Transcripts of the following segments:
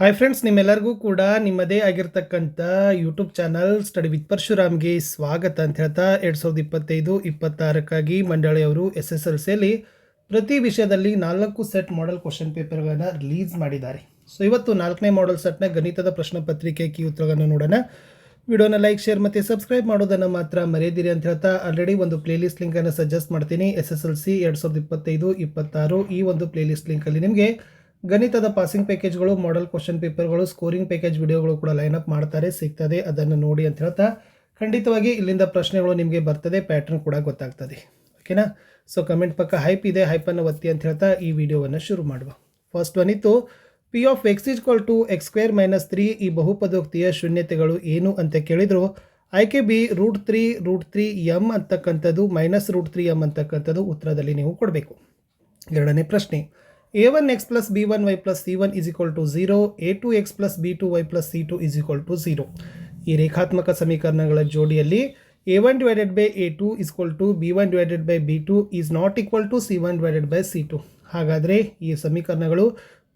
Hi friends ನಿಮ್ಮೆಲ್ಲರಿಗೂ ಕೂಡ ನಿಮ್ಮದೇ ಆಗಿರ್ತಕ್ಕಂಥ ಯೂಟ್ಯೂಬ್ ಚಾನಲ್ ಸ್ಟಡಿ ವಿತ್ ಪರಶುರಾಮ್ಗೆ ಸ್ವಾಗತ ಅಂತ ಹೇಳ್ತಾ ಎರಡು ಸಾವಿರದ ಇಪ್ಪತ್ತೈದು, ಇಪ್ಪತ್ತಾರಕ್ಕಾಗಿ ಮಂಡಳಿಯವರು ಎಸ್ ಎಸ್ ಎಲ್ ಸಿಯಲ್ಲಿ ಪ್ರತಿ ವಿಷಯದಲ್ಲಿ ನಾಲ್ಕು ಸೆಟ್ ಮಾಡೆಲ್ ಕ್ವಶನ್ ಪೇಪರ್ಗಳನ್ನು ರಿಲೀಸ್ ಮಾಡಿದ್ದಾರೆ. ಸೊ ಇವತ್ತು ನಾಲ್ಕನೇ ಮಾಡೆಲ್ ಸೆಟ್ನ ಗಣಿತದ ಪ್ರಶ್ನೆ ಪತ್ರಿಕೆ ಕಿ ಉತ್ತರಗಳನ್ನು ನೋಡೋಣ. ವಿಡಿಯೋನ ಲೈಕ್ ಶೇರ್ ಮತ್ತು ಸಬ್ಸ್ಕ್ರೈಬ್ ಮಾಡೋದನ್ನು ಮಾತ್ರ ಮರೆಯದಿರಿ ಅಂತ ಹೇಳ್ತಾ ಆಲ್ರೆಡಿ ಒಂದು ಪ್ಲೇಲಿಸ್ಟ್ ಲಿಂಕನ್ನು ಸಜೆಸ್ಟ್ ಮಾಡ್ತೀನಿ. ಎಸ್ ಎಸ್ ಎಲ್ ಸಿ ಎರಡು ಸಾವಿರದ ಇಪ್ಪತ್ತೈದು, ಇಪ್ಪತ್ತಾರು ಈ ಒಂದು ಪ್ಲೇಲಿಸ್ಟ್ ಲಿಂಕಲ್ಲಿ ನಿಮಗೆ ಗಣಿತದ ಪಾಸಿಂಗ್ ಪ್ಯಾಕೇಜ್ಗಳು ಮಾಡೆಲ್ ಕ್ವಶನ್ ಪೇಪರ್ಗಳು ಸ್ಕೋರಿಂಗ್ ಪ್ಯಾಕೇಜ್ ವಿಡಿಯೋಗಳು ಕೂಡ ಲೈನ್ ಅಪ್ ಮಾಡ್ತಾರೆ, ಸಿಗ್ತದೆ. ಅದನ್ನು ನೋಡಿ ಅಂತ ಹೇಳ್ತಾ ಖಂಡಿತವಾಗಿ ಇಲ್ಲಿಂದ ಪ್ರಶ್ನೆಗಳು ನಿಮಗೆ ಬರ್ತದೆ ಪ್ಯಾಟರ್ನ್ ಕೂಡ ಗೊತ್ತಾಗ್ತದೆ. ಓಕೆನಾ ಸೊ ಕಮೆಂಟ್ ಪಕ್ಕ ಹೈಪ್ ಇದೆ ಹೈಪನ್ನು ಒತ್ತಿ ಅಂತ ಹೇಳ್ತಾ ಈ ವಿಡಿಯೋವನ್ನು ಶುರು ಮಾಡುವ. ಫಸ್ಟ್ ಒನ್ ಇತ್ತು P of X equal to X square minus three ಈ ಬಹುಪದೋಕ್ತಿಯ ಶೂನ್ಯತೆಗಳು ಏನು ಅಂತ ಕೇಳಿದರು. ಆಯ್ಕೆ B root three root three M ಅಂತಕ್ಕಂಥದ್ದು ಮೈನಸ್ ರೂಟ್ ತ್ರೀ ಎಂ ಅಂತಕ್ಕಂಥದ್ದು ಉತ್ತರದಲ್ಲಿ ನೀವು ಕೊಡಬೇಕು. ಎರಡನೇ ಪ್ರಶ್ನೆ A one X plus B one Y plus C one is equal to zero A two X plus B two Y plus C two is equal to zero ಈ ರೇಖಾತ್ಮಕ ಸಮೀಕರಣಗಳ ಜೋಡಿಯಲ್ಲಿ A one divided by A two is equal to B one divided by B two is not equal to C one divided by C two ಹಾಗಾದರೆ ಈ ಸಮೀಕರಣಗಳು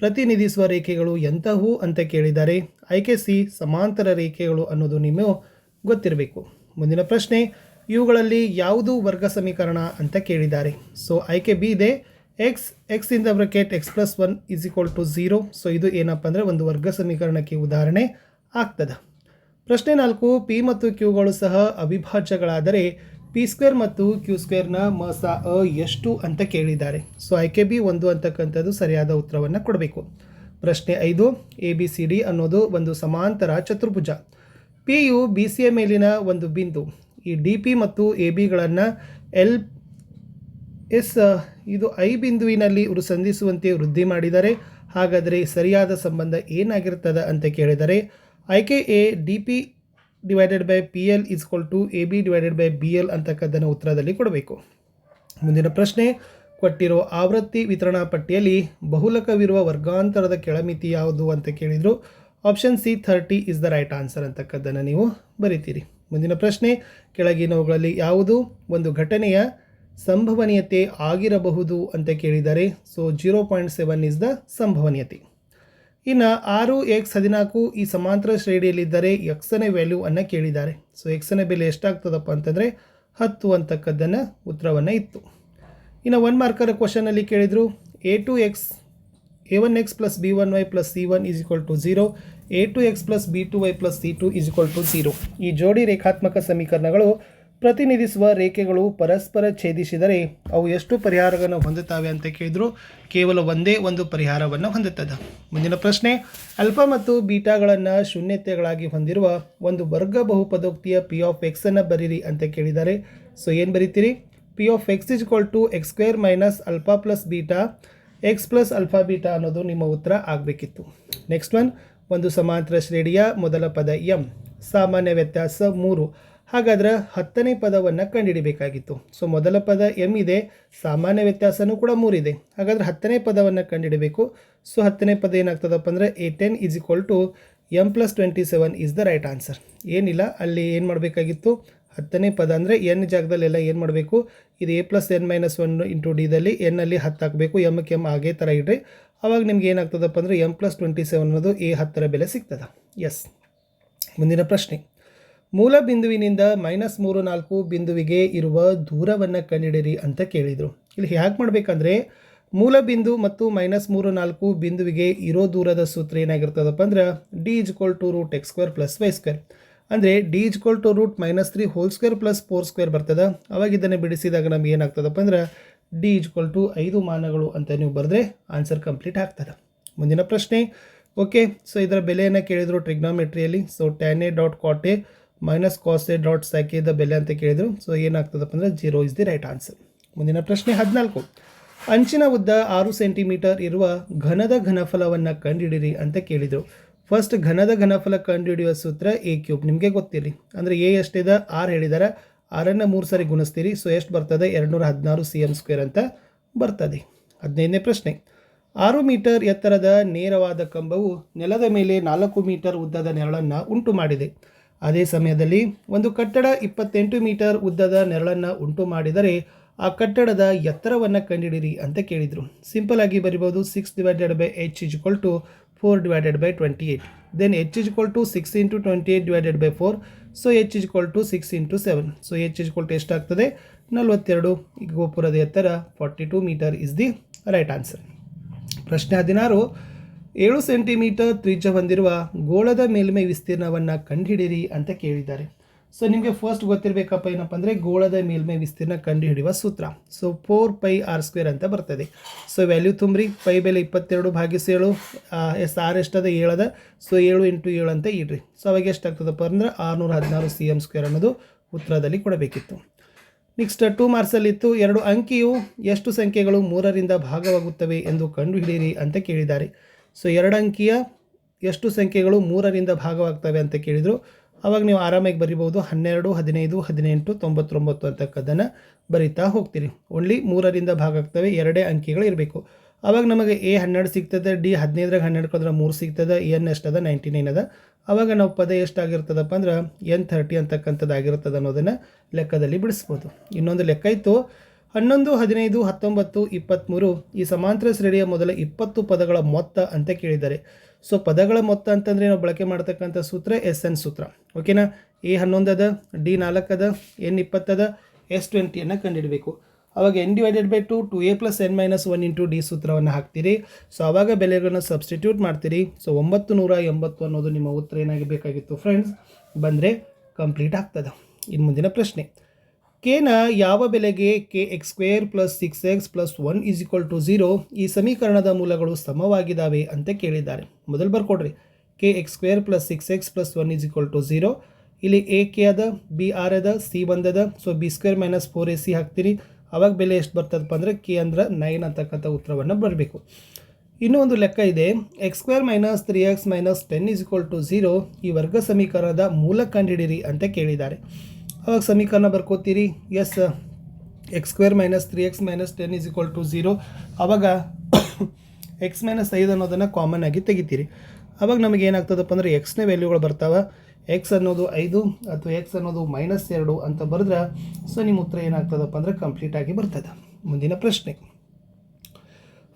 ಪ್ರತಿನಿಧಿಸುವ ರೇಖೆಗಳು ಎಂತಹವು ಅಂತ ಕೇಳಿದ್ದಾರೆ ಆಯ್ಕೆ ಸಿ ಸಮಾಂತರ ರೇಖೆಗಳು ಅನ್ನೋದು ನೀವು ಗೊತ್ತಿರಬೇಕು. ಮುಂದಿನ ಪ್ರಶ್ನೆ, ಇವುಗಳಲ್ಲಿ ಯಾವುದು ವರ್ಗ ಸಮೀಕರಣ ಅಂತ ಕೇಳಿದ್ದಾರೆ. ಸೊ ಆಯ್ಕೆ ಬಿ ಇದೆ. X X in the bracket X plus one is equal to zero so ಇದು ಏನಪ್ಪ ಅಂದರೆ ಒಂದು ವರ್ಗ ಸಮೀಕರಣಕ್ಕೆ ಉದಾಹರಣೆ ಆಗ್ತದೆ. ಪ್ರಶ್ನೆ ನಾಲ್ಕು ಪಿ ಮತ್ತು ಕ್ಯೂಗಳು ಸಹ ಅವಿಭಾಜ್ಯಗಳಾದರೆ ಪಿ ಸ್ಕ್ವೇರ್ ಮತ್ತು ಕ್ಯೂ ಸ್ಕ್ವೇರ್ನ ಮಸ ಅ ಎಷ್ಟು ಅಂತ ಕೇಳಿದ್ದಾರೆ. ಸೊ ಆಯ್ಕೆ ಬಿ ಒಂದು ಅಂತಕ್ಕಂಥದ್ದು ಸರಿಯಾದ ಉತ್ತರವನ್ನು ಕೊಡಬೇಕು. ಪ್ರಶ್ನೆ ಐದು ಎ ಬಿ ಸಿ ಡಿ ಅನ್ನೋದು ಒಂದು ಸಮಾಂತರ ಚತುರ್ಭುಜ. P U B C A ಮೇಲಿನ ಒಂದು ಬಿಂದು. ಈ ಡಿ ಪಿ ಮತ್ತು ಎ ಬಿಗಳನ್ನು ಎಲ್ ಎಸ್ ಇದು ಐ ಬಿಂದುವಿನಲ್ಲಿ ಇವರು ಸಂಧಿಸುವಂತೆ ವೃದ್ಧಿ ಮಾಡಿದರೆ ಹಾಗಾದರೆ ಸರಿಯಾದ ಸಂಬಂಧ ಏನಾಗಿರ್ತದೆ ಅಂತ ಕೇಳಿದರೆ, ಆಯ್ಕೆ A D P divided by P L is equal to A B divided by B L ಅಂತಕ್ಕದ್ದನ್ನು ಉತ್ತರದಲ್ಲಿ ಕೊಡಬೇಕು. ಮುಂದಿನ ಪ್ರಶ್ನೆ, ಕೊಟ್ಟಿರೋ ಆವೃತ್ತಿ ವಿತರಣಾ ಪಟ್ಟಿಯಲ್ಲಿ ಬಹುಲಕವಿರುವ ವರ್ಗಾಂತರದ ಕೆಳಮಿತಿ ಯಾವುದು ಅಂತ ಕೇಳಿದರು, option C thirty is the right answer ಅಂತಕ್ಕದ್ದನ್ನು ನೀವು ಬರಿತೀರಿ. ಮುಂದಿನ ಪ್ರಶ್ನೆ, ಕೆಳಗಿನವುಗಳಲ್ಲಿ ಯಾವುದು? ಒಂದು ಘಟನೆಯ ಸಂಭವನೀಯತೆ ಆಗಿರಬಹುದು ಅಂತ ಕೇಳಿದ್ದಾರೆ so zero point seven is the ಸಂಭವನೀಯತೆ. ಇನ್ನು ಆರು ಎಕ್ಸ್ ಹದಿನಾಲ್ಕು ಈ ಸಮಾಂತರ ಶ್ರೇಣಿಯಲ್ಲಿದ್ದರೆ ಎಕ್ಸನೇ ವ್ಯಾಲ್ಯೂ ಅನ್ನು ಕೇಳಿದ್ದಾರೆ. ಸೊ ಎಕ್ಸನ ಬೆಲೆ ಎಷ್ಟಾಗ್ತದಪ್ಪ ಅಂತಂದರೆ ಹತ್ತು ಅಂತಕ್ಕದ್ದನ್ನು ಉತ್ತರವನ್ನು ಇತ್ತು. ಇನ್ನು ಒನ್ ಮಾರ್ಕರ್ ಕ್ವಶನಲ್ಲಿ ಕೇಳಿದರು A two X A one X plus B one Y plus C one is equal to zero A two X plus B two Y plus C two is equal to zero ಈ ಜೋಡಿ ರೇಖಾತ್ಮಕ ಸಮೀಕರಣಗಳು ಪ್ರತಿನಿಧಿಸುವ ರೇಖೆಗಳು ಪರಸ್ಪರ ಛೇದಿಸಿದರೆ ಅವು ಎಷ್ಟು ಪರಿಹಾರಗಳನ್ನು ಹೊಂದುತ್ತವೆ ಅಂತ ಕೇಳಿದ್ರು, ಕೇವಲ ಒಂದೇ ಒಂದು ಪರಿಹಾರವನ್ನು ಹೊಂದುತ್ತದೆ. ಮುಂದಿನ ಪ್ರಶ್ನೆ ಅಲ್ಫಾ ಮತ್ತು ಬೀಟಾಗಳನ್ನು ಶೂನ್ಯತೆಗಳಾಗಿ ಹೊಂದಿರುವ ಒಂದು ವರ್ಗ ಬಹುಪದೋಕ್ತಿಯ ಪಿ ಆಫ್ ಎಕ್ಸನ್ನು ಬರೀರಿ ಅಂತ ಕೇಳಿದ್ದಾರೆ ಸೊ ಏನು ಬರೀತೀರಿ? P of X is equal to X square minus alpha plus beta, X plus alpha beta ಅನ್ನೋದು ನಿಮ್ಮ ಉತ್ತರ ಆಗಬೇಕಿತ್ತು. ನೆಕ್ಸ್ಟ್ ಒನ್, ಒಂದು ಸಮಾಂತರ ಶ್ರೇಣಿಯ ಮೊದಲ ಪದ ಎಂ. ಸಾಮಾನ್ಯ ವ್ಯತ್ಯಾಸ ಮೂರು. ಹಾಗಾದ್ರೆ ಹತ್ತನೇ ಪದವನ್ನು ಕಂಡುಹಿಡಿಬೇಕಾಗಿತ್ತು ಸೊ ಮೊದಲ ಪದ ಎಂ ಇದೆ, ಸಾಮಾನ್ಯ ವ್ಯತ್ಯಾಸನೂ ಕೂಡ ಮೂರಿದೆ ಹಾಗಾದ್ರೆ ಹತ್ತನೇ ಪದವನ್ನು ಕಂಡುಹಿಡಬೇಕು ಸೊ ಹತ್ತನೇ ಪದ ಏನಾಗ್ತದಪ್ಪ ಅಂದರೆ A ten is equal to M plus twenty seven is the right answer ಏನಿಲ್ಲ, ಅಲ್ಲಿ ಏನು ಮಾಡಬೇಕಾಗಿತ್ತು? ಹತ್ತನೇ ಪದ ಅಂದರೆ ಎನ್ ಜಾಗದಲ್ಲೆಲ್ಲ ಏನು ಮಾಡಬೇಕು? ಇದು A plus N minus one into ಡಿದಲ್ಲಿ ಎನ್ನಲ್ಲಿ ಹತ್ತು ಹಾಕಬೇಕು. ಎಮ್ಗೆ ಎಂ ಆಗೇ ಥರ ಇಡ್ರಿ ಅವಾಗ ನಿಮ್ಗೆ ಏನಾಗ್ತದಪ್ಪ ಅಂದರೆ ಎಂ ಪ್ಲಸ್ ಟ್ವೆಂಟಿ ಸೆವೆನ್ ಅನ್ನೋದು ಎ ಹತ್ತರ ಬೆಲೆ ಸಿಗ್ತದೆ. ಎಸ್ ಮುಂದಿನ ಪ್ರಶ್ನೆ. ಮೂಲ ಬಿಂದುವಿನಿಂದ ಮೈನಸ್ ಮೂರು ನಾಲ್ಕು ಬಿಂದುವಿಗೆ ಇರುವ ದೂರವನ್ನು ಕಂಡುಹಿಡಿಯಿರಿ ಅಂತ ಕೇಳಿದರು. ಇಲ್ಲಿ ಹೇಗೆ ಮಾಡಬೇಕಂದ್ರೆ ಮೂಲ ಬಿಂದು ಮತ್ತು ಮೈನಸ್ ಮೂರು ನಾಲ್ಕು ಬಿಂದುವಿಗೆ ಇರೋ ದೂರದ ಸೂತ್ರ ಏನಾಗಿರ್ತದಪ್ಪ ಅಂದ್ರೆ D is equal to root X square plus Y square. ಅಂದರೆ D is equal to root minus three whole square plus four square ಬರ್ತದೆ. ಅವಾಗ ಇದನ್ನು ಬಿಡಿಸಿದಾಗ ನಮ್ಗೆ ಏನಾಗ್ತದಪ್ಪ ಅಂದ್ರೆ ಡಿ ಇಜ್ಕೋಲ್ ಟು ಐದು ಮಾನಗಳು ಅಂತ ನೀವು ಬರೆದ್ರೆ ಆನ್ಸರ್ ಕಂಪ್ಲೀಟ್ ಆಗ್ತದೆ. ಮುಂದಿನ ಪ್ರಶ್ನೆ. ಓಕೆ, ಸೊ ಇದರ ಬೆಲೆಯನ್ನು ಕೇಳಿದರು ಟ್ರಿಗ್ನಾಮೆಟ್ರಿಯಲ್ಲಿ. So tan A dot cot A minus cos A dot ಸ್ಯಾಕಿದ ಬೆಲೆ ಅಂತ ಕೇಳಿದರು. ಸೊ ಏನಾಗ್ತದಪ್ಪ ಅಂದರೆ zero is the right answer ಮುಂದಿನ ಪ್ರಶ್ನೆ ಹದಿನಾಲ್ಕು. ಅಂಚಿನ ಉದ್ದ ಆರು ಸೆಂಟಿಮೀಟರ್ ಇರುವ ಘನದ ಘನಫಲವನ್ನು ಕಂಡುಹಿಡಿರಿ ಅಂತ ಕೇಳಿದರು. ಫಸ್ಟ್ ಘನದ ಘನಫಲ ಕಂಡುಹಿಡಿಯುವ ಸೂತ್ರ ಎ ಕ್ಯೂಬ್ ನಿಮಗೆ ಗೊತ್ತಿರಲಿ. ಅಂದರೆ ಎ ಎಷ್ಟಿದೆ? ಆರ್ ಹೇಳಿದ್ದಾರೆ ಆರನ್ನು ಮೂರು ಸಾರಿ ಗುಣಿಸ್ತೀರಿ. ಸೊ ಎಷ್ಟು ಬರ್ತದೆ? ಎರಡುನೂರ ಹದಿನಾರು ಸಿ ಎಂ ಸ್ಕ್ವೇರ್ ಅಂತ ಬರ್ತದೆ. ಹದಿನೈದನೇ ಪ್ರಶ್ನೆ. ಆರು ಮೀಟರ್ ಎತ್ತರದ ನೇರವಾದ ಕಂಬವು ನೆಲದ ಮೇಲೆ ನಾಲ್ಕು ಮೀಟರ್ ಉದ್ದದ ನೆರಳನ್ನು ಉಂಟು ಮಾಡಿದೆ ಅದೇ ಸಮಯದಲ್ಲಿ ಒಂದು ಕಟ್ಟಡ ಇಪ್ಪತ್ತೆಂಟು ಮೀಟರ್ ಉದ್ದದ ನೆರಳನ್ನು ಉಂಟು ಮಾಡಿದರೆ ಆ ಕಟ್ಟಡದ ಎತ್ತರವನ್ನು ಕಂಡುಹಿಡಿರಿ ಅಂತ ಕೇಳಿದರು. ಸಿಂಪಲ್ ಆಗಿ ಬರಿಬೋದು. Six divided by H is equal to 4 divided by 28 then h is equal to 6 into 28 divided by 4 so h is equal to 6 into 7 so h is equal to ಎಷ್ಟಾಗ್ತದೆ? ನಲವತ್ತೆರಡು. ಗೋಪುರದ ಎತ್ತರ forty two metre is the right answer ಪ್ರಶ್ನೆ ಹದಿನಾರು. ಏಳು centimetre ತ್ರಿಜ್ಯ ಹೊಂದಿರುವ ಗೋಳದ ಮೇಲ್ಮೈ ವಿಸ್ತೀರ್ಣವನ್ನು ಕಂಡುಹಿಡಿಯಿರಿ ಅಂತ ಕೇಳಿದ್ದಾರೆ. ಸೊ ನಿಮಗೆ ಫಸ್ಟ್ ಗೊತ್ತಿರಬೇಕಪ್ಪ ಏನಪ್ಪ ಅಂದರೆ ಗೋಳದ ಮೇಲ್ಮೈ ವಿಸ್ತೀರ್ಣ ಕಂಡುಹಿಡಿಯುವ ಸೂತ್ರ. So four pi R square ಅಂತ ಬರ್ತದೆ. ಸೊ ವ್ಯಾಲ್ಯೂ ತುಂಬ್ರಿ. ಪೈ ಬೆಲೆ ಇಪ್ಪತ್ತೆರಡು ಭಾಗಿಸಿ ಏಳು ಎಸ್, ಆರ್ ಎಷ್ಟದ? ಏಳದ. ಸೊ ಏಳು ಇಂಟು ಏಳು ಅಂತ ಇಡ್ರಿ. ಸೊ ಅವಾಗ ಎಷ್ಟಾಗ್ತದಪ್ಪ ಅಂದ್ರೆ ಆರುನೂರ ಹದಿನಾರು ಸಿ ಎಂ ಸ್ಕ್ವೇರ್ ಅನ್ನೋದು ಉತ್ತರದಲ್ಲಿ ಕೊಡಬೇಕಿತ್ತು. ನೆಕ್ಸ್ಟ್ ಟೂ ಮಾರ್ಕ್ಸಲ್ಲಿತ್ತು ಎರಡು ಅಂಕಿಯು ಎಷ್ಟು ಸಂಖ್ಯೆಗಳು ಮೂರರಿಂದ ಭಾಗವಾಗುತ್ತವೆ ಎಂದು ಕಂಡುಹಿಡಿಯಿರಿ ಅಂತ ಕೇಳಿದ್ದಾರೆ. ಸೊ ಎರಡು ಅಂಕಿಯ ಎಷ್ಟು ಸಂಖ್ಯೆಗಳು ಮೂರರಿಂದ ಭಾಗವಾಗ್ತವೆ ಅಂತ ಕೇಳಿದರು. ಅವಾಗ ನೀವು ಆರಾಮಾಗಿ ಬರಿಬೋದು ಹನ್ನೆರಡು, ಹದಿನೈದು, ಹದಿನೆಂಟು, ತೊಂಬತ್ತೊಂಬತ್ತು ಅಂತಕ್ಕದನ್ನು ಬರಿತಾ ಹೋಗ್ತೀರಿ. ಓನ್ಲಿ ಮೂರರಿಂದ ಭಾಗ ಆಗ್ತವೆ ಎರಡೇ ಅಂಕಿಗಳು ಇರಬೇಕು. ಅವಾಗ ನಮಗೆ ಎ ಹನ್ನೆರಡು ಸಿಗ್ತದೆ. ಡಿ ಹದಿನೈದರಾಗ ಹನ್ನೆರಡು ಕಳೆದ್ರೆ ಮೂರು ಸಿಗ್ತದೆ. ಎನ್ ಎಷ್ಟದ? ನೈಂಟಿ ನೈನ್ ಅದ. ಅವಾಗ ನಾವು ಪದ ಎಷ್ಟಾಗಿರ್ತದಪ್ಪ ಅಂದ್ರೆ ಎನ್ ಥರ್ಟಿ ಅಂತಕ್ಕಂಥದ್ದು ಆಗಿರ್ತದೆ ಅನ್ನೋದನ್ನು ಲೆಕ್ಕದಲ್ಲಿ ಬಿಡಿಸ್ಬೋದು. ಇನ್ನೊಂದು ಲೆಕ್ಕ ಇತ್ತು. ಹನ್ನೊಂದು, ಹದಿನೈದು, ಹತ್ತೊಂಬತ್ತು ಇಪ್ಪತ್ತ್ಮೂರು ಈ ಸಮಾಂತರ ಶ್ರೇಣಿಯ ಮೊದಲ ಇಪ್ಪತ್ತು ಪದಗಳ ಮೊತ್ತ ಅಂತ ಕೇಳಿದ್ದಾರೆ. ಸೊ ಪದಗಳ ಮೊತ್ತ ಅಂತಂದರೆ ನಾವು ಬಳಕೆ ಮಾಡ್ತಕ್ಕಂಥ ಸೂತ್ರ ಎಸ್ ಎನ್ ಸೂತ್ರ ಓಕೆನಾ ಎ ಹನ್ನೊಂದದ ಡಿ ನಾಲ್ಕದ ಎನ್ ಇಪ್ಪತ್ತದ ಎಸ್ ಟ್ವೆಂಟಿಯನ್ನು ಕಂಡಿಡಬೇಕು. ಅವಾಗ N divided by two two A plus N minus one into D ಸೂತ್ರವನ್ನು ಹಾಕ್ತೀರಿ. ಸೊ ಆವಾಗ ಬೆಲೆಗಳನ್ನು ಸಬ್ಸ್ಟಿಟ್ಯೂಟ್ ಮಾಡ್ತೀರಿ. ಸೊ ಒಂಬತ್ತು ನೂರ ಎಂಬತ್ತು ಅನ್ನೋದು ನಿಮ್ಮ ಉತ್ತರ ಏನಾಗಬೇಕಾಗಿತ್ತು ಫ್ರೆಂಡ್ಸ್ ಬಂದರೆ ಕಂಪ್ಲೀಟ್ ಆಗ್ತದೆ. ಇನ್ನು ಮುಂದಿನ ಪ್ರಶ್ನೆ. ಕೆನ ಯಾವ ಬೆಲೆಗೆ K X square plus six X plus one is equal to zero ಈ ಸಮೀಕರಣದ ಮೂಲಗಳು ಸಮವಾಗಿದ್ದಾವೆ ಅಂತ ಕೇಳಿದ್ದಾರೆ. ಮೊದಲು ಬರ್ಕೊಡ್ರಿ. K X square plus six X plus one is equal to zero. ಇಲ್ಲಿ ಎ ಕೆ ಅದ, ಬಿ ಆರ್ ಅದ, ಸಿ ಬಂದದ so B square minus four A C ಹಾಕ್ತೀರಿ. ಅವಾಗ ಬೆಲೆ ಎಷ್ಟು ಬರ್ತದಪ್ಪ ಅಂದರೆ ಕೆ ಅಂದ್ರೆ ನೈನ್ ಅಂತಕ್ಕಂಥ ಉತ್ತರವನ್ನು ಬರಬೇಕು. ಇನ್ನೂ ಒಂದು ಲೆಕ್ಕ ಇದೆ. X square minus three X minus ten is equal to zero ಈ ವರ್ಗ ಸಮೀಕರಣದ ಮೂಲ ಕಂಡುಹಿಡಿರಿ ಅಂತ ಕೇಳಿದ್ದಾರೆ. ಅವಾಗ ಸಮೀಕರಣ ಬರ್ಕೋತೀರಿ. S X square minus three X minus ten is equal to zero ಅವಾಗ ಎಕ್ಸ್ ಮೈನಸ್ ಐದು ಅನ್ನೋದನ್ನು ಕಾಮನ್ ಆಗಿ ತೆಗಿತೀರಿ. ಅವಾಗ ನಮಗೆ ಏನಾಗ್ತದಪ್ಪ ಅಂದರೆ ಎಕ್ಸ್ನೇ ವ್ಯಾಲ್ಯೂಗಳು ಬರ್ತಾವೆ. ಎಕ್ಸ್ ಅನ್ನೋದು ಐದು ಅಥವಾ ಎಕ್ಸ್ ಅನ್ನೋದು ಮೈನಸ್ ಎರಡು ಅಂತ ಬರೆದ್ರೆ ಸೊ ನಿಮ್ಮ ಉತ್ತರ ಏನಾಗ್ತದಪ್ಪ ಅಂದರೆ ಕಂಪ್ಲೀಟ್ ಆಗಿ ಬರ್ತದೆ. ಮುಂದಿನ ಪ್ರಶ್ನೆ.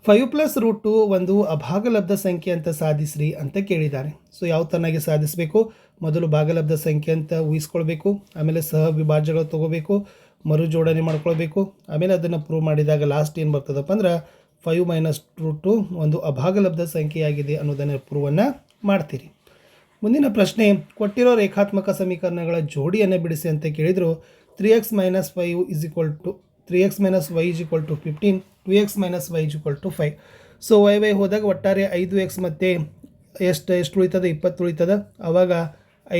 ಫೈವ್ ಪ್ಲಸ್ ರೂಟ್ ಟು ಒಂದು ಅಭಾಗಲಬ್ಧ ಸಂಖ್ಯೆ ಅಂತ ಸಾಧಿಸ್ರಿ ಅಂತ ಕೇಳಿದ್ದಾರೆ. ಸೊ ಯಾವ ತರನಾಗಿ ಸಾಧಿಸಬೇಕು? ಮೊದಲು ಭಾಗಲಬ್ಧ ಸಂಖ್ಯೆ ಅಂತ ಊಹಿಸ್ಕೊಳ್ಬೇಕು, ಆಮೇಲೆ ಸಹ ವಿಭಾಜ್ಯಗಳು ತೊಗೋಬೇಕು, ಮರು ಜೋಡಣೆ ಮಾಡ್ಕೊಳ್ಬೇಕು, ಆಮೇಲೆ ಅದನ್ನು ಪ್ರೂವ್ ಮಾಡಿದಾಗ ಲಾಸ್ಟ್ ಏನು ಬರ್ತದಪ್ಪ ಅಂದ್ರೆ ಫೈವ್ ಮೈನಸ್ ಟೂ ಟು ಒಂದು ಅಭಾಗಲಬ್ಧ ಸಂಖ್ಯೆಯಾಗಿದೆ ಅನ್ನೋದನ್ನು ಪ್ರೂವನ್ನು ಮಾಡ್ತೀರಿ. ಮುಂದಿನ ಪ್ರಶ್ನೆ, ಕೊಟ್ಟಿರೋ ರೇಖಾತ್ಮಕ ಸಮೀಕರಣಗಳ ಜೋಡಿಯನ್ನು ಬಿಡಿಸಿ ಅಂತ ಕೇಳಿದರು three X minus five is equal to three X minus Y is equal to fifteen two X minus Y is equal to five so Y Y ಹೋದಾಗ ಒಟ್ಟಾರೆ ಐದು ಎಕ್ಸ್ ಮತ್ತು ಎಷ್ಟು ಎಷ್ಟು ಉಳಿತದೆ? ಇಪ್ಪತ್ತು ಉಳಿತದ? ಆವಾಗ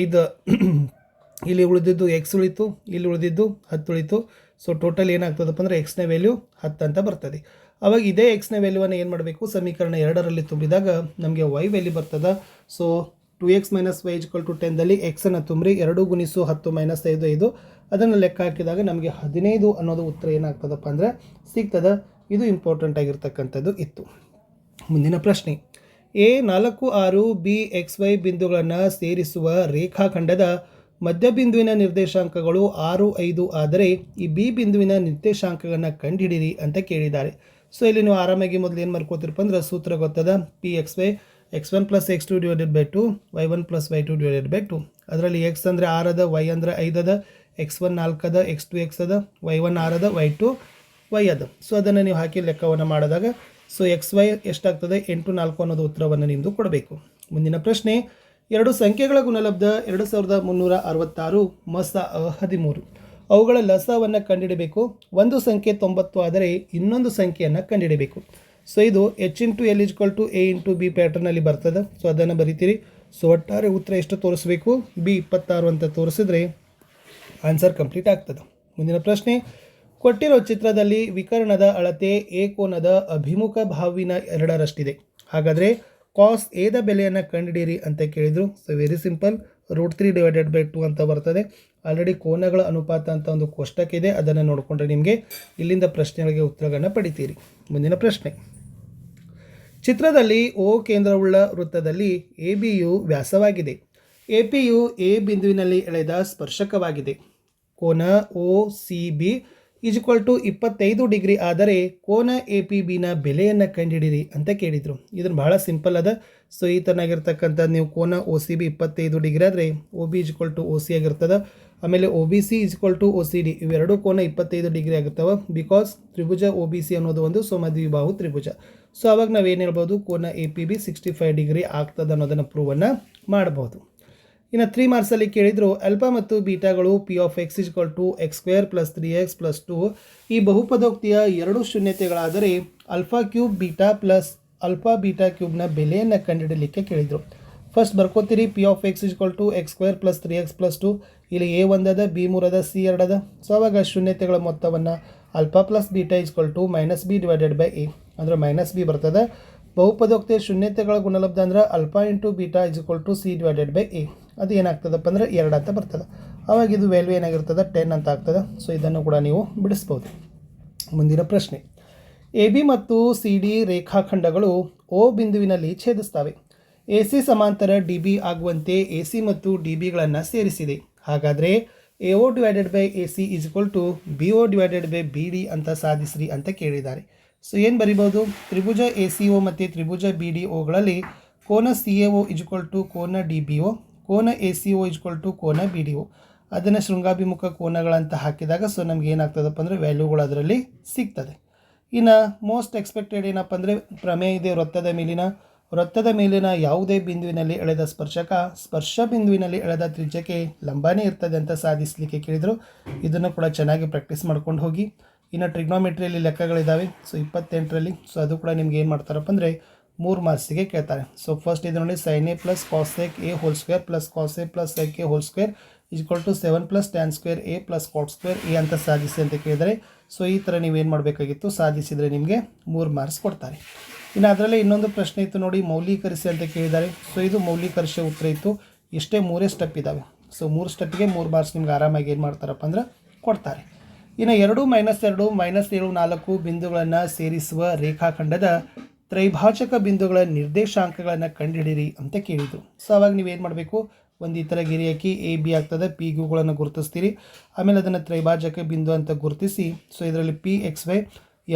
ಐದು, ಇಲ್ಲಿ ಉಳಿದಿದ್ದು ಎಕ್ಸ್ ಉಳಿತು, ಇಲ್ಲಿ ಉಳಿದಿದ್ದು ಹತ್ತು ಉಳಿತು. ಸೊ ಟೋಟಲ್ ಏನಾಗ್ತದಪ್ಪ ಅಂದರೆ ಎಕ್ಸ್ನ ವ್ಯಾಲ್ಯೂ ಹತ್ತು ಅಂತ ಬರ್ತದೆ. ಅವಾಗ ಇದೇ ಎಕ್ಸ್ನ ವ್ಯಾಲ್ಯೂವನ್ನು ಏನು ಮಾಡಬೇಕು? ಸಮೀಕರಣ ಎರಡರಲ್ಲಿ ತುಂಬಿದಾಗ ನಮಗೆ ವೈ ವ್ಯಾಲ್ಯೂ ಬರ್ತದೆ. So two X minus Y is equal to ಟೆನ್ದಲ್ಲಿ ಎಕ್ಸನ್ನು ತುಂಬ್ರಿ, ಎರಡು ಗುಣಿಸು ಹತ್ತು ಮೈನಸ್ ಐದು ಐದು. ಅದನ್ನು ಲೆಕ್ಕ ಹಾಕಿದಾಗ ನಮಗೆ ಹದಿನೈದು ಅನ್ನೋದು ಉತ್ತರ ಏನಾಗ್ತದಪ್ಪ ಅಂದರೆ ಸಿಗ್ತದೆ. ಇದು ಇಂಪಾರ್ಟೆಂಟ್ ಆಗಿರ್ತಕ್ಕಂಥದ್ದು ಇತ್ತು. ಮುಂದಿನ ಪ್ರಶ್ನೆ. ಎ ನಾಲ್ಕು ಆರು ಬಿ ಎಕ್ಸ್ ವೈ ಬಿಂದುಗಳನ್ನು ಸೇರಿಸುವ ರೇಖಾಖಂಡದ ಮಧ್ಯಬಿಂದುವಿನ ನಿರ್ದೇಶಾಂಕಗಳು ಆರು ಐದು ಆದರೆ ಈ ಬಿ ಬಿಂದುವಿನ ನಿರ್ದೇಶಾಂಕಗಳನ್ನು ಕಂಡುಹಿಡಿಯಿರಿ ಅಂತ ಕೇಳಿದ್ದಾರೆ. ಸೊ ಇಲ್ಲಿ ನೀವು ಆರಾಮಾಗಿ ಮೊದಲು ಏನು ಮಾಡ್ಕೋತಿರಪ್ಪ ಅಂದ್ರೆ ಸೂತ್ರ ಗೊತ್ತದ? P X Y X one plus X two divided by two Y one plus Y two divided by two ಅದರಲ್ಲಿ ಎಕ್ಸ್ ಅಂದರೆ ಆರದ ವೈ ಅಂದರೆ ಐದದ ಎಕ್ಸ್ ಒನ್ ನಾಲ್ಕದ ಎಕ್ಸ್ ಟು ಎಕ್ಸ್ ಅದ ವೈ ಒನ್ ಆರದ ವೈ ಟು ವೈ ಅದ. So ಅದನ್ನು ನೀವು ಹಾಕಿ ಲೆಕ್ಕವನ್ನು ಮಾಡಿದಾಗ ಸೊ ಎಕ್ಸ್ ವೈ ಎಷ್ಟಾಗ್ತದೆ? ಎಂಟು, ನಾಲ್ಕು ಅನ್ನೋದು ಉತ್ತರವನ್ನು ನಿಮ್ಮದು ಕೊಡಬೇಕು. ಮುಂದಿನ ಪ್ರಶ್ನೆ, ಎರಡು ಸಂಖ್ಯೆಗಳ ಗುಣಲಬ್ಧ ಎರಡು ಸಾವಿರದ ಮುನ್ನೂರ ಅರವತ್ತಾರು, ಮಸ ಹದಿಮೂರು. ಅವುಗಳ ಲಸವನ್ನು ಕಂಡಿಡಬೇಕು. ಒಂದು ಸಂಖ್ಯೆ ತೊಂಬತ್ತು ಆದರೆ ಇನ್ನೊಂದು ಸಂಖ್ಯೆಯನ್ನು ಕಂಡುಹಿಡಬೇಕು ಸೊ ಇದು H into L is equal to A into B ಪ್ಯಾಟರ್ನಲ್ಲಿ ಬರ್ತದೆ. ಸೊ ಅದನ್ನು ಬರಿತೀರಿ. ಸೊ ಒಟ್ಟಾರೆ ಉತ್ತರ ಎಷ್ಟು ತೋರಿಸ್ಬೇಕು? ಬಿ ಇಪ್ಪತ್ತಾರು ಅಂತ ತೋರಿಸಿದ್ರೆ ಆನ್ಸರ್ ಕಂಪ್ಲೀಟ್ ಆಗ್ತದೆ. ಮುಂದಿನ ಪ್ರಶ್ನೆ ಕೊಟ್ಟಿರೋ ಚಿತ್ರದಲ್ಲಿ ವಿಕರ್ಣದ ಅಳತೆ ಎ ಕೋನದ ಅಭಿಮುಖ ಭಾವಿನ ಎರಡರಷ್ಟಿದೆ. ಹಾಗಾದರೆ ಕಾಸ್ ಏದ ಬೆಲೆಯನ್ನು ಕಂಡುಹಿಡಿಯಿರಿ ಅಂತ ಕೇಳಿದರು. So very simple root three divided by two ಅಂತ ಬರ್ತದೆ. ಆಲ್ರೆಡಿ ಕೋನಗಳ ಅನುಪಾತ ಅಂತ ಒಂದು ಕೋಷ್ಟಕ ಇದೆ ಅದನ್ನು ನೋಡಿಕೊಂಡ್ರೆ ನಿಮಗೆ ಇಲ್ಲಿಂದ ಪ್ರಶ್ನೆಗಳಿಗೆ ಉತ್ತರಗಳನ್ನು ಪಡಿತೀರಿ. ಮುಂದಿನ ಪ್ರಶ್ನೆ. ಚಿತ್ರದಲ್ಲಿ ಓ ಕೇಂದ್ರವುಳ್ಳ ವೃತ್ತದಲ್ಲಿ ಎ ಬಿಯು ವ್ಯಾಸವಾಗಿದೆ. ಎ ಪಿಯು ಎ ಬಿಂದುವಿನಲ್ಲಿ ಎಳೆದ ಸ್ಪರ್ಶಕವಾಗಿದೆ. ಕೋನ O C B is equal to ಇಪ್ಪತ್ತೈದು ಡಿಗ್ರಿ ಆದರೆ ಕೋನ ಎ ಪಿ ಬಿನ ಬೆಲೆಯನ್ನು ಕಂಡುಹಿಡಿಯಿರಿ ಅಂತ ಕೇಳಿದರು. ಇದನ್ನು ಬಹಳ ಸಿಂಪಲ್ ಅದ. ಸೊ ಈ ಥರನಾಗಿರ್ತಕ್ಕಂಥ ನೀವು ಕೋನ ಒ ಸಿ ಬಿ ಇಪ್ಪತ್ತೈದು ಡಿಗ್ರಿ ಆದರೆ O B equal to O C ಆಗಿರ್ತದೆ. ಆಮೇಲೆ O B C equal to O C D ಇವೆರಡೂ ಕೋನ ಇಪ್ಪತ್ತೈದು ಡಿಗ್ರಿ ಆಗಿರ್ತವೆ ಬಿಕಾಸ್ ತ್ರಿಭುಜ ಒ ಬಿ ಸಿ ಅನ್ನೋದು ಒಂದು ಸಮದ್ವಿಬಾಹು ತ್ರಿಭುಜ. ಸೊ ಅವಾಗ ನಾವು ಏನು ಹೇಳ್ಬೋದು? ಕೋನ A P B sixty five degree ಆಗ್ತದೆ ಅನ್ನೋದನ್ನು ಪ್ರೂವನ್ನು ಮಾಡ್ಬೋದು. ಇನ್ನು ತ್ರೀ ಮಾರ್ಕ್ಸಲ್ಲಿ ಕೇಳಿದರು ಅಲ್ಪಾ ಮತ್ತು ಬೀಟಾಗಳು P of X is equal to X square plus three X plus two ಈ ಬಹುಪದೋಕ್ತಿಯ ಎರಡು ಶೂನ್ಯತೆಗಳಾದರೆ alpha cube beta plus alpha beta ಕ್ಯೂಬ್ನ ಬೆಲೆಯನ್ನು ಕಂಡುಹಿಡಲಿಕ್ಕೆ ಕೇಳಿದರು. First ಬರ್ಕೋತೀರಿ P of X is equal to X square plus three X plus two ಇಲ್ಲಿ A ಒಂದದ B ಮೂರದ C ಎರಡದ. ಸೊ ಅವಾಗ ಶೂನ್ಯತೆಗಳ ಮೊತ್ತವನ್ನು alpha plus beta is equal to minus B divided by A ಅಂದರೆ ಮೈನಸ್ ಬಿ ಬರ್ತದೆ. ಬಹುಪದೋಕ್ತಿಯ ಶೂನ್ಯತೆಗಳ ಗುಣಲಬ್ಧ ಅಂದ್ರೆ alpha into beta is to C divided by A ಅದು ಏನಾಗ್ತದಪ್ಪ ಅಂದ್ರೆ ಎರಡು ಅಂತ ಬರ್ತದೆ. ಅವಾಗ ಇದು ವ್ಯಾಲ್ಯೂ ಏನಾಗಿರ್ತದೆ? ಟೆನ್ ಅಂತ ಆಗ್ತದೆ. ಸೊ ಇದನ್ನು ಕೂಡ ನೀವು ಬಿಡಿಸ್ಬೋದು. ಮುಂದಿನ ಪ್ರಶ್ನೆ. ಎ ಬಿ ಮತ್ತು ಸಿ ಡಿ ರೇಖಾಖಂಡಗಳು ಓ ಬಿಂದುವಿನಲ್ಲಿ ಛೇದಿಸ್ತವೆ. ಎ ಸಿ ಸಮಾಂತರ ಡಿ ಬಿ ಆಗುವಂತೆ ಎ ಸಿ ಮತ್ತು ಡಿ ಬಿಗಳನ್ನು ಸೇರಿಸಿದೆ. ಹಾಗಾದರೆ A O divided by A C is to B O divided by B D ಅಂತ ಸಾಧಿಸ್ರಿ ಅಂತ ಕೇಳಿದ್ದಾರೆ. ಸೊ ಏನು ಬರಿಬೋದು? ತ್ರಿಭುಜ ಎ ಸಿ ಓ ಮತ್ತು ತ್ರಿಭುಜ ಬಿ ಡಿ ಒಗಳಲ್ಲಿ ಕೋನ C A O is equal to ಕೋನ ಡಿ ಬಿ ಒ ಕೋನ A C O is equal to ಕೋನ ಬಿ ಡಿ ಒ ಅದನ್ನು ಶೃಂಗಾಭಿಮುಖ ಕೋನಗಳಂತ ಹಾಕಿದಾಗ ಸೊ ನಮ್ಗೆ ಏನಾಗ್ತದಪ್ಪ ಅಂದರೆ ವ್ಯಾಲ್ಯೂಗಳು ಅದರಲ್ಲಿ ಸಿಗ್ತದೆ. ಇನ್ನು ಮೋಸ್ಟ್ ಎಕ್ಸ್ಪೆಕ್ಟೆಡ್ ಏನಪ್ಪ ಅಂದರೆ ಪ್ರಮೇಯ ಇದೆ ವೃತ್ತದ ಮೇಲಿನ. ವೃತ್ತದ ಮೇಲಿನ ಯಾವುದೇ ಬಿಂದುವಿನಲ್ಲಿ ಎಳೆದ ಸ್ಪರ್ಶಕ, ಸ್ಪರ್ಶ ಬಿಂದುವಿನಲ್ಲಿ ಎಳೆದ ತ್ರಿಜ್ಯಕ್ಕೆ ಲಂಬಾನೇ ಇರ್ತದೆ ಅಂತ ಸಾಧಿಸಲಿಕ್ಕೆ ಕೇಳಿದರು. ಇದನ್ನು ಕೂಡ ಚೆನ್ನಾಗಿ ಪ್ರಾಕ್ಟೀಸ್ ಮಾಡ್ಕೊಂಡು ಹೋಗಿ. ಇನ್ನು ಟ್ರಿಗ್ನೋಮೆಟ್ರಿಯಲ್ಲಿ ಲೆಕ್ಕಗಳಿದ್ದಾವೆ ಸೊ ಇಪ್ಪತ್ತೆಂಟರಲ್ಲಿ. ಸೊ ಅದು ಕೂಡ ನಿಮ್ಗೆ ಏನು ಮಾಡ್ತಾರಪ್ಪ ಅಂದರೆ ಮೂರು ಮಾರ್ಕ್ಸಿಗೆ ಕೇಳ್ತಾರೆ. ಸೊ ಫಸ್ಟ್ ಇದು ನೋಡಿ sign A plus ಎಕ್ A whole square plus cos A plus sec A whole square equal to seven plus tan square A plus cot square A ಅಂತ ಸಾಧಿಸಿ ಅಂತ ಕೇಳಿದರೆ ಸೊ ಈ ಥರ ನೀವೇನು ಮಾಡಬೇಕಾಗಿತ್ತು? ಸಾಧಿಸಿದರೆ ನಿಮಗೆ ಮೂರು ಮಾರ್ಕ್ಸ್ ಕೊಡ್ತಾರೆ. ಇನ್ನು ಅದರಲ್ಲೇ ಇನ್ನೊಂದು ಪ್ರಶ್ನೆ ಇತ್ತು ನೋಡಿ, ಮೌಲ್ಯೀಕರಿಸಿ ಅಂತ ಕೇಳಿದ್ದಾರೆ. ಸೊ ಇದು ಮೌಲ್ಯೀಕರಿಸಿ ಉತ್ತರ ಇತ್ತು. ಇಷ್ಟೇ ಮೂರೇ ಸ್ಟೆಪ್ ಇದ್ದಾವೆ ಸೊ ಮೂರು ಸ್ಟೆಪ್ಗೆ ಮೂರು ಮಾರ್ಕ್ಸ್ ನಿಮ್ಗೆ ಆರಾಮಾಗಿ ಏನು ಮಾಡ್ತಾರಪ್ಪ ಅಂದ್ರೆ ಕೊಡ್ತಾರೆ. ಇನ್ನು ಎರಡು ಮೈನಸ್ ಎರಡು ಮೈನಸ್ ಏಳು ನಾಲ್ಕು ಬಿಂದುಗಳನ್ನು ಸೇರಿಸುವ ರೇಖಾಖಂಡದ ತ್ರೈಭಾಜಕ ಬಿಂದುಗಳ ನಿರ್ದೇಶಾಂಕಗಳನ್ನು ಕಂಡುಹಿಡಿಯಿರಿ ಅಂತ ಕೇಳಿದರು. ಸೊ ಅವಾಗ ನೀವೇನು ಮಾಡಬೇಕು? ಒಂದು ಈ ಥರ ಗಿರಿ ಹಾಕಿ ಎ ಬಿ ಆಗ್ತದೆ ಪಿ ಗುಗಳನ್ನು ಗುರುತಿಸ್ತೀರಿ. ಆಮೇಲೆ ಅದನ್ನು ತ್ರೈಭಾಜಕ ಬಿಂದು ಅಂತ ಗುರುತಿಸಿ ಸೊ ಇದರಲ್ಲಿ P X Y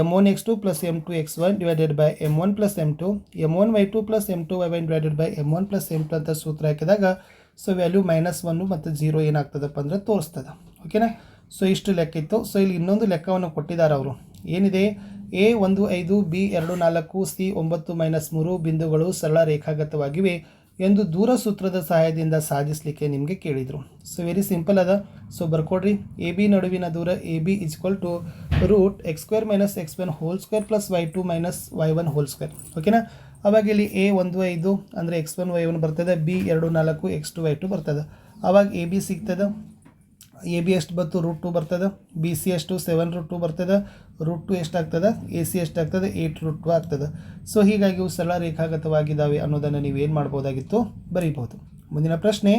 M one X two plus M two X one divided by M one plus M two M one Y two plus M two Y one divided by M one plus M two ಅಂತ ಸೂತ್ರ ಹಾಕಿದಾಗ so value minus one ಮತ್ತು zero ಏನಾಗ್ತದಪ್ಪ ಅಂದರೆ ತೋರಿಸ್ತದೆ. ಓಕೆನಾ so ಇಷ್ಟು ಲೆಕ್ಕ ಇತ್ತು. ಸೊ ಇಲ್ಲಿ ಇನ್ನೊಂದು ಲೆಕ್ಕವನ್ನು ಕೊಟ್ಟಿದ್ದಾರೆ ಅವರು. ಏನಿದೆ? ಎ ಒಂದು ಐದು ಬಿ ಎರಡು ನಾಲ್ಕು ಸಿ ಒಂಬತ್ತು ಮೈನಸ್ ಮೂರು ಬಿಂದುಗಳು ಸರಳ ರೇಖಾಗತವಾಗಿವೆ ಎಂದು ದೂರ ಸೂತ್ರದ ಸಹಾಯದಿಂದ ಸಾಧಿಸಲಿಕ್ಕೆ ನಿಮಗೆ ಕೇಳಿದರು. ಸೊ ವೆರಿ ಸಿಂಪಲ್ ಅದ. ಸೊ ಬರ್ಕೊಡ್ರಿ. ಎ ಬಿ ನಡುವಿನ ದೂರ A B is equal to root X square minus X one whole square plus Y two minus Y one whole square ಓಕೆನಾ ಅವಾಗ ಇಲ್ಲಿ ಎ ಒಂದು ಐದು ಅಂದರೆ ಎಕ್ಸ್ ಒನ್ ವೈ ಒನ್ ಬರ್ತದೆ. ಬಿ ಎರಡು ನಾಲ್ಕು ಎಕ್ಸ್ ಟು ವೈ ಟು ಬರ್ತದೆ. ಅವಾಗ ಎ ಬಿ ಸಿಗ್ತದೆ. ಎ ಬಿ ಎಷ್ಟು ಬತ್ತು? ರೂಟ್ ಟು ಬರ್ತದೆ. ಬಿ ಸಿ ಎಷ್ಟು ಸೆವೆನ್ ರೂಟ್ ಟು ಬರ್ತದೆ. ರೂಟ್ ಟು ಎಷ್ಟಾಗ್ತದೆ? ಎ ಸಿ ಎಷ್ಟಾಗ್ತದೆ? ಏಟ್ ರೂಟ್ ಟು ಆಗ್ತದೆ. ಸೊ ಹೀಗಾಗಿ ಇವು ಸರಳ ರೇಖಾಗತವಾಗಿದ್ದಾವೆ ಅನ್ನೋದನ್ನು ನೀವು ಏನು ಮಾಡ್ಬೋದಾಗಿತ್ತು ಬರೀಬಹುದು. ಮುಂದಿನ ಪ್ರಶ್ನೆ,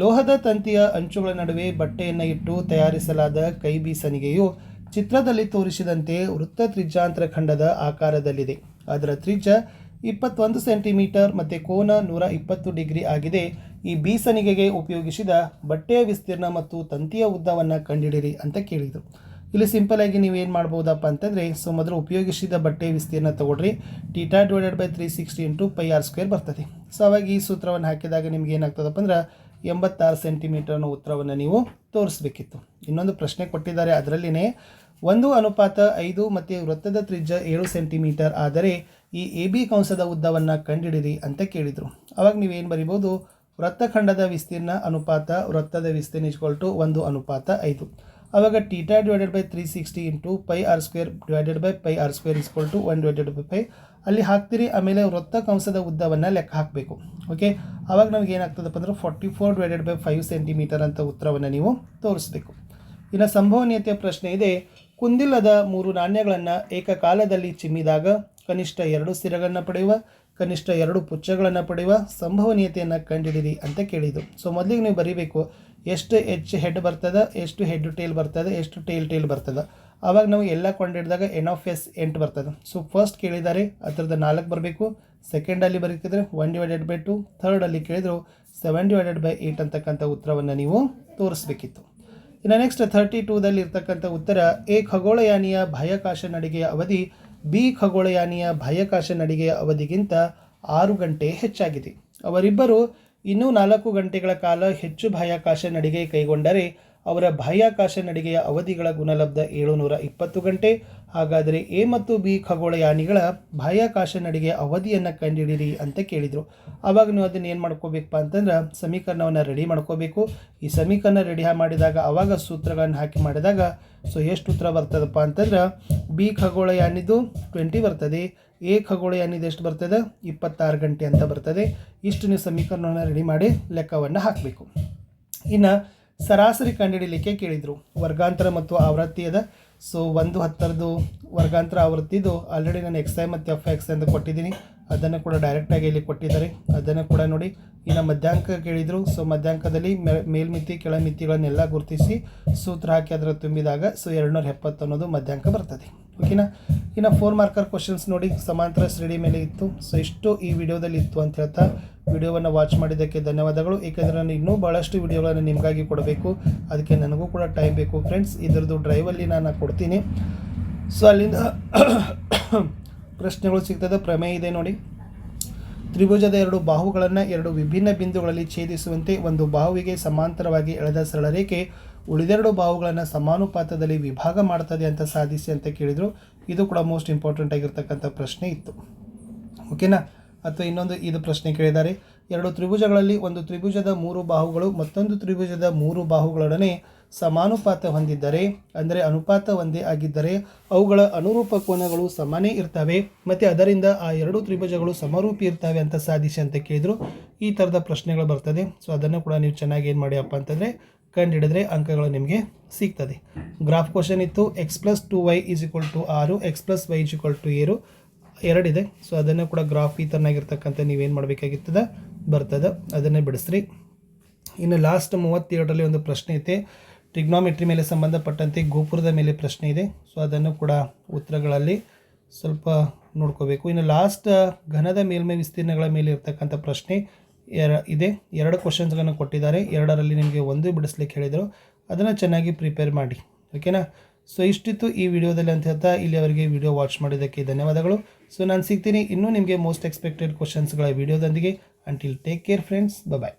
ಲೋಹದ ತಂತಿಯ ಅಂಚುಗಳ ನಡುವೆ ಬಟ್ಟೆಯನ್ನು ಇಟ್ಟು ತಯಾರಿಸಲಾದ ಕೈ ಬೀಸಣಿಗೆಯು ಚಿತ್ರದಲ್ಲಿ ತೋರಿಸಿದಂತೆ ವೃತ್ತ ತ್ರಿಜ್ಯಾಂತರ ಖಂಡದ ಆಕಾರದಲ್ಲಿದೆ. ಅದರ ತ್ರಿಜ್ಯ ಇಪ್ಪತ್ತೊಂದು ಸೆಂಟಿಮೀಟರ್ ಮತ್ತು ಕೋನ ನೂರ ಇಪ್ಪತ್ತು ಡಿಗ್ರಿ ಆಗಿದೆ. ಈ ಬೀಸನಿಗೆಗೆ ಉಪಯೋಗಿಸಿದ ಬಟ್ಟೆಯ ವಿಸ್ತೀರ್ಣ ಮತ್ತು ತಂತಿಯ ಉದ್ದವನ್ನು ಕಂಡುಹಿಡಿಯಿರಿ ಅಂತ ಕೇಳಿದರು. ಇಲ್ಲಿ ಸಿಂಪಲ್ ಆಗಿ ನೀವು ಏನು ಮಾಡ್ಬೋದಪ್ಪ ಅಂತಂದರೆ ಸೊ ಮೊದಲು ಉಪಯೋಗಿಸಿದ ಬಟ್ಟೆ ವಿಸ್ತೀರ್ಣ ತಗೊಳ್ರಿ. Theta divided by three sixty into pi R square ಬರ್ತದೆ. ಸೊ ಅವಾಗ ಈ ಸೂತ್ರವನ್ನು ಹಾಕಿದಾಗ ನಿಮ್ಗೆ ಏನಾಗ್ತದಪ್ಪ ಅಂದ್ರೆ ಎಂಬತ್ತಾರು ಸೆಂಟಿಮೀಟರ್ ಅನ್ನೋ ಉತ್ತರವನ್ನು ನೀವು ತೋರಿಸ್ಬೇಕಿತ್ತು. ಇನ್ನೊಂದು ಪ್ರಶ್ನೆ ಕೊಟ್ಟಿದ್ದಾರೆ, ಅದರಲ್ಲಿನೇ ಒಂದು ಅನುಪಾತ ಐದು ಮತ್ತು ವೃತ್ತದ ತ್ರಿಜ್ಯ ಏಳು ಸೆಂಟಿಮೀಟರ್ ಆದರೆ ಈ ಎ ಬಿ ಕಂಸದ ಉದ್ದವನ್ನು ಕಂಡುಹಿಡಿರಿ ಅಂತ ಕೇಳಿದರು. ಅವಾಗ ನೀವೇನು ಬರಿಬೋದು ವೃತ್ತಖಂಡದ ವಿಸ್ತೀರ್ಣ ಅನುಪಾತ, ವೃತ್ತದ ವಿಸ್ತೀರ್ಣ ಇಸ್ಕೊಲ್ ಟು ಒಂದು ಅನುಪಾತ ಐದು. ಅವಾಗ theta divided by three sixty into pi R square divided by pi R square is equal to one divided by pi ಅಲ್ಲಿ ಹಾಕ್ತೀರಿ, ಆಮೇಲೆ ವೃತ್ತ ಕಂಸದ ಉದ್ದವನ್ನು ಲೆಕ್ಕ ಹಾಕಬೇಕು. ಓಕೆ ಅವಾಗ ನಮಗೆ ಏನಾಗ್ತದಪ್ಪ ಅಂದ್ರೆ forty four divided by five centimetre ಅಂತ ಉತ್ತರವನ್ನು ನೀವು ತೋರಿಸ್ಬೇಕು. ಇನ್ನು ಸಂಭವನೀಯತೆಯ ಪ್ರಶ್ನೆ ಇದೆ. ಕುಂದಿಲ್ಲದ ಮೂರು ನಾಣ್ಯಗಳನ್ನು ಏಕಕಾಲದಲ್ಲಿ ಚಿಮ್ಮಿದಾಗ ಕನಿಷ್ಠ ಎರಡು ಸ್ಥಿರಗಳನ್ನು ಪಡೆಯುವ, ಕನಿಷ್ಠ ಎರಡು ಪುಚ್ಚಗಳನ್ನು ಪಡೆಯುವ ಸಂಭವನೀಯತೆಯನ್ನು ಕಂಡಿಡಿರಿ ಅಂತ ಕೇಳಿದ್ದು. ಸೊ ಮೊದಲಿಗೆ ನೀವು ಬರೀಬೇಕು ಎಷ್ಟು ಎಚ್ ಹೆಡ್ ಬರ್ತದೆ, ಎಷ್ಟು ಹೆಡ್ ಟೇಲ್ ಬರ್ತದೆ, ಎಷ್ಟು ಟೇಲ್ ಟೇಲ್ ಬರ್ತದೆ. ಆವಾಗ ನಾವು ಎಲ್ಲ ಕೊಂಡಿಡಿದಾಗ ಎನ್ ಆಫ್ ಎಸ್ ಎಂಟು ಬರ್ತದೆ. ಸೊ ಫಸ್ಟ್ ಕೇಳಿದ್ದಾರೆ ಅದರದ್ದು ನಾಲ್ಕು ಬರಬೇಕು. ಸೆಕೆಂಡಲ್ಲಿ ಬರೀತಿದ್ರೆ ಒನ್ ಡಿವೈಡೆಡ್ ಬೈ ಟು ಥರ್ಡಲ್ಲಿ ಕೇಳಿದ್ರು ಸೆವೆನ್ ಡಿವೈಡೆಡ್ ಬೈ ಏಯ್ಟ್ ಅಂತಕ್ಕಂಥ ಉತ್ತರವನ್ನು ನೀವು ತೋರಿಸ್ಬೇಕಿತ್ತು. ಇನ್ನು ನೆಕ್ಸ್ಟ್ ಥರ್ಟಿ ಟೂದಲ್ಲಿ ಇರ್ತಕ್ಕಂಥ ಉತ್ತರ, ಎ ಖಗೋಳಯಾನಿಯ ಬಾಹ್ಯಾಕಾಶ ನಡಿಗೆಯ ಅವಧಿ, ಬಿ ಖಗೋಳಯಾನಿಯ ಬಾಹ್ಯಾಕಾಶ ನಡಿಗೆಯ ಅವಧಿಗಿಂತ ಆರು ಗಂಟೆ ಹೆಚ್ಚಾಗಿದೆ. ಅವರಿಬ್ಬರು ಇನ್ನೂ ನಾಲ್ಕು ಗಂಟೆಗಳ ಕಾಲ ಹೆಚ್ಚು ಬಾಹ್ಯಾಕಾಶ ನಡಿಗೆ ಕೈಗೊಂಡರೆ ಅವರ ಬಾಹ್ಯಾಕಾಶ ನಡಿಗೆಯ ಅವಧಿಗಳ ಗುಣಲಬ್ಧ ಏಳುನೂರ ಇಪ್ಪತ್ತು ಗಂಟೆ ಹಾಗಾದರೆ ಎ ಮತ್ತು ಬಿ ಖಗೋಳಯಾನಿಗಳ ಬಾಹ್ಯಾಕಾಶ ನಡಿಗೆ ಅವಧಿಯನ್ನು ಕಂಡುಹಿಡಿಯಿರಿ ಅಂತ ಕೇಳಿದರು. ಆವಾಗ ನೀವು ಅದನ್ನು ಏನು ಮಾಡ್ಕೋಬೇಕಪ್ಪ ಅಂತಂದ್ರೆ ಸಮೀಕರಣವನ್ನು ರೆಡಿ ಮಾಡ್ಕೋಬೇಕು. ಈ ಸಮೀಕರಣ ರೆಡಿ ಮಾಡಿದಾಗ, ಆವಾಗ ಸೂತ್ರಗಳನ್ನು ಹಾಕಿ ಮಾಡಿದಾಗ ಸೊ ಎಷ್ಟು ಉತ್ತರ ಬರ್ತದಪ್ಪ ಅಂತಂದ್ರೆ ಬಿ ಖಗೋಳಯಾನಿದು ಟ್ವೆಂಟಿ ಬರ್ತದೆ, ಎ ಖಗೋಳಯಾನಿದು ಎಷ್ಟು ಬರ್ತದೆ? ಇಪ್ಪತ್ತಾರು ಗಂಟೆ ಅಂತ ಬರ್ತದೆ. ಇಷ್ಟು ನೀವು ಸಮೀಕರಣವನ್ನು ರೆಡಿ ಮಾಡಿ ಲೆಕ್ಕವನ್ನು ಹಾಕಬೇಕು. ಇನ್ನು ಸರಾಸರಿ ಕಂಡುಹಿಡಿಯಲಿಕ್ಕೆ ಕೇಳಿದರು. ವರ್ಗಾಂತರ ಮತ್ತು ಆವೃತ್ತಿ ಅದ ಸೊ ಒಂದು ಹತ್ತರದ್ದು ವರ್ಗಾಂತರ ಆವೃತ್ತಿದು ಆಲ್ರೆಡಿ ನಾನು ಎಕ್ಸ್ ಐ ಮತ್ತು ಎಫ್ ಎಕ್ಸ್ ಅಂತ ಕೊಟ್ಟಿದ್ದೀನಿ. ಅದನ್ನು ಕೂಡ ಡೈರೆಕ್ಟಾಗಿ ಇಲ್ಲಿ ಕೊಟ್ಟಿದ್ದಾರೆ. ಅದನ್ನು ಕೂಡ ನೋಡಿ. ಇನ್ನು ಮಧ್ಯಾಂಕ ಕೇಳಿದರು. ಸೊ ಮಧ್ಯಾಂಕದಲ್ಲಿ ಮೇಲ್ಮಿತಿ, ಕೆಳಮಿತಿಗಳನ್ನೆಲ್ಲ ಗುರುತಿಸಿ ಸೂತ್ರ ಹಾಕಿ ಅದರ ತುಂಬಿದಾಗ ಸೊ ಎರಡುನೂರ ಎಪ್ಪತ್ತು ಅನ್ನೋದು ಮಧ್ಯಾಂಕ ಬರ್ತದೆ. ಓಕೆನಾ? ಇನ್ನು ಫೋರ್ ಮಾರ್ಕರ್ ಕ್ವಶನ್ಸ್ ನೋಡಿ ಸಮಾಂತರ ಶ್ರೇಣಿ ಮೇಲೆ ಇತ್ತು. ಸೊ ಇಷ್ಟು ಈ ವಿಡಿಯೋದಲ್ಲಿ ಇತ್ತು ಅಂತ ಹೇಳ್ತಾ ವಿಡಿಯೋವನ್ನು ವಾಚ್ ಮಾಡಿದ್ದಕ್ಕೆ ಧನ್ಯವಾದಗಳು. ಏಕೆಂದರೆ ನಾನು ಇನ್ನೂ ಭಾಳಷ್ಟು ವಿಡಿಯೋಗಳನ್ನು ನಿಮಗಾಗಿ ಕೊಡಬೇಕು. ಅದಕ್ಕೆ ನನಗೂ ಕೂಡ ಟೈಮ್ ಬೇಕು. ಫ್ರೆಂಡ್ಸ್ ಇದರದ್ದು ಡ್ರೈವಲ್ಲಿ ನಾನು ಕೊಡ್ತೀನಿ. ಸೊ ಅಲ್ಲಿಂದ ಪ್ರಶ್ನೆಗಳು ಸಿಗ್ತದೆ. ಪ್ರಮೇಯ ಇದೆ ನೋಡಿ. ತ್ರಿಭುಜದ ಎರಡು ಬಾಹುಗಳನ್ನು ಎರಡು ವಿಭಿನ್ನ ಬಿಂದುಗಳಲ್ಲಿ ಛೇದಿಸುವಂತೆ ಒಂದು ಬಾಹುವಿಗೆ ಸಮಾಂತರವಾಗಿ ಎಳೆದ ಸರಳ ರೇಖೆ ಉಳಿದೆರಡು ಬಾಹುಗಳನ್ನು ಸಮಾನುಪಾತದಲ್ಲಿ ವಿಭಾಗ ಮಾಡ್ತದೆ ಅಂತ ಸಾಧಿಸಿ ಅಂತ ಕೇಳಿದರು. ಇದು ಕೂಡ ಮೋಸ್ಟ್ ಇಂಪಾರ್ಟೆಂಟ್ ಆಗಿರ್ತಕ್ಕಂಥ ಪ್ರಶ್ನೆ ಇತ್ತು. ಓಕೆನಾ ಅಥವಾ ಇನ್ನೊಂದು ಇದು ಪ್ರಶ್ನೆ ಕೇಳಿದ್ದಾರೆ ಎರಡು ತ್ರಿಭುಜಗಳಲ್ಲಿ ಒಂದು ತ್ರಿಭುಜದ ಮೂರು ಬಾಹುಗಳು ಮತ್ತೊಂದು ತ್ರಿಭುಜದ ಮೂರು ಬಾಹುಗಳೊಡನೆ ಸಮಾನುಪಾತ ಹೊಂದಿದ್ದರೆ, ಅಂದರೆ ಅನುಪಾತ ಒಂದೇ ಆಗಿದ್ದರೆ ಅವುಗಳ ಅನುರೂಪ ಕೋನಗಳು ಸಮಾನೇ ಇರ್ತವೆ. ಮತ್ತು ಅದರಿಂದ ಆ ಎರಡು ತ್ರಿಭುಜಗಳು ಸಮರೂಪಿ ಇರ್ತವೆ ಅಂತ ಸಾಧಿಸಿ ಅಂತ ಕೇಳಿದರು. ಈ ಥರದ ಪ್ರಶ್ನೆಗಳು ಬರ್ತದೆ. ಸೊ ಅದನ್ನು ಕೂಡ ನೀವು ಚೆನ್ನಾಗಿ ಏನು ಮಾಡಿಯಪ್ಪ ಅಂತಂದರೆ ಕಂಡುಹಿಡಿದ್ರೆ ಅಂಕಗಳು ನಿಮಗೆ ಸಿಗ್ತದೆ. ಗ್ರಾಫ್ ಕ್ವಶನ್ ಇತ್ತು X plus two Y is equal to ಆರು X plus Y is equal to ಏರು, ಎರಡಿದೆ. ಸೊ ಅದನ್ನು ಕೂಡ ಗ್ರಾಫ್ ಈ ಥರನಾಗಿರ್ತಕ್ಕಂಥ ನೀವೇನು ಮಾಡಬೇಕಾಗಿರ್ತದೆ, ಬರ್ತದೆ, ಅದನ್ನೇ ಬಿಡಿಸ್ರಿ. ಇನ್ನು ಲಾಸ್ಟ್ ಮೂವತ್ತೇಳರಲ್ಲಿ ಒಂದು ಪ್ರಶ್ನೆ ಐತೆ. ಟ್ರಿಗ್ನಾಮೆಟ್ರಿ ಮೇಲೆ ಸಂಬಂಧಪಟ್ಟಂತೆ ಗೋಪುರದ ಮೇಲೆ ಪ್ರಶ್ನೆ ಇದೆ. ಸೊ ಅದನ್ನು ಕೂಡ ಉತ್ತರಗಳಲ್ಲಿ ಸ್ವಲ್ಪ ನೋಡ್ಕೋಬೇಕು. ಇನ್ನು ಲಾಸ್ಟ್ ಘನದ ಮೇಲ್ಮೈ ವಿಸ್ತೀರ್ಣಗಳ ಮೇಲೆ ಇರ್ತಕ್ಕಂಥ ಪ್ರಶ್ನೆ ಎರ, ಇದೆ. ಎರಡು ಕ್ವಶನ್ಸ್ಗಳನ್ನು ಕೊಟ್ಟಿದ್ದಾರೆ. ಎರಡರಲ್ಲಿ ನಿಮಗೆ ಒಂದು ಬಿಡಿಸ್ಲಿಕ್ಕೆ ಹೇಳಿದರು. ಅದನ್ನು ಚೆನ್ನಾಗಿ ಪ್ರಿಪೇರ್ ಮಾಡಿ. ಓಕೆನಾ ಸೊ ಇಷ್ಟಿತ್ತು ಈ ವಿಡಿಯೋದಲ್ಲಿ ಅಂತ ಹೇಳ್ತಾ ಇಲ್ಲಿಯವರೆಗೆ ವಿಡಿಯೋ ವಾಚ್ ಮಾಡಿದ್ದಕ್ಕೆ ಧನ್ಯವಾದಗಳು. ಸೊ ನಾನು ಸಿಗ್ತೀನಿ ಇನ್ನೂ ನಿಮಗೆ ಮೋಸ್ಟ್ ಎಕ್ಸ್ಪೆಕ್ಟೆಡ್ ಕ್ವಶನ್ಸ್ಗಳ ವಿಡಿಯೋದೊಂದಿಗೆ. Until take care friends bye